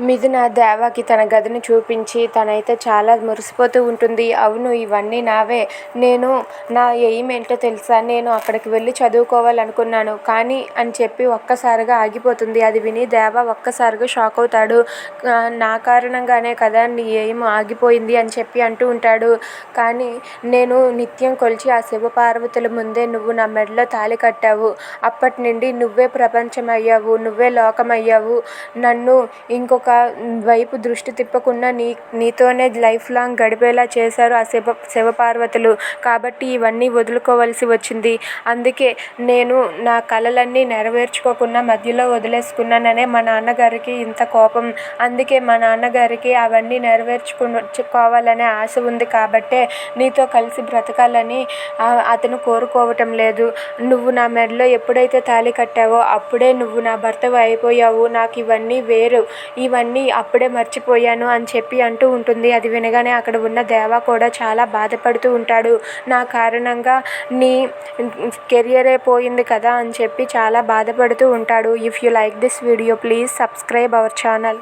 మిథున దేవాకి తన గదిని చూపించి తనైతే చాలా మురిసిపోతూ ఉంటుంది. అవును ఇవన్నీ నావే. నేను నా ఎయిమ్ ఏంటో తెలుసా? నేను అక్కడికి వెళ్ళి చదువుకోవాలనుకున్నాను. కానీ అని చెప్పి ఒక్కసారిగా ఆగిపోతుంది. అది విని దేవ ఒక్కసారిగా షాక్ అవుతాడు. నా కారణంగానే కదా నీ ఎయిమ్ ఆగిపోయింది అని చెప్పి అంటూ ఉంటాడు. కానీ నేను నిత్యం కొలిచి ఆ శివపార్వతుల ముందే నువ్వు నా మెడలో తాళి కట్టావు. అప్పటి నుండి నువ్వే ప్రపంచం అయ్యావు నువ్వే లోకం అయ్యావు నన్ను ఇంకొక వైపు దృష్టి తిప్పకుండా నీ నీతోనే లైఫ్ లాంగ్ గడిపేలా చేశారు ఆ శివ శివపార్వతులు. కాబట్టి ఇవన్నీ వదులుకోవలసి వచ్చింది. అందుకే నేను నా కలలన్నీ నెరవేర్చుకోకుండా మధ్యలో వదిలేసుకున్నాననే మా నాన్నగారికి ఇంత కోపం. అందుకే మా నాన్నగారికి అవన్నీ నెరవేర్చుకోవాలనే ఆశ ఉంది కాబట్టే నీతో కలిసి బ్రతకాలని అతను కోరుకోవటం లేదు. నువ్వు నా మెడలో ఎప్పుడైతే తాళి కట్టావో అప్పుడే నువ్వు నా భర్తవు అయిపోయావు. నాకు ఇవన్నీ వేరు. ఇవన్నీ అప్పుడే మర్చిపోయాను అని చెప్పి అంటూ ఉంటుంది. అది వినగానే అక్కడ ఉన్న దేవ కూడా చాలా బాధపడుతూ ఉంటాడు. నా కారణంగా నీ కెరియరే పోయింది కదా అని చెప్పి చాలా బాధపడుతూ ఉంటాడు. If you like this video please subscribe our channel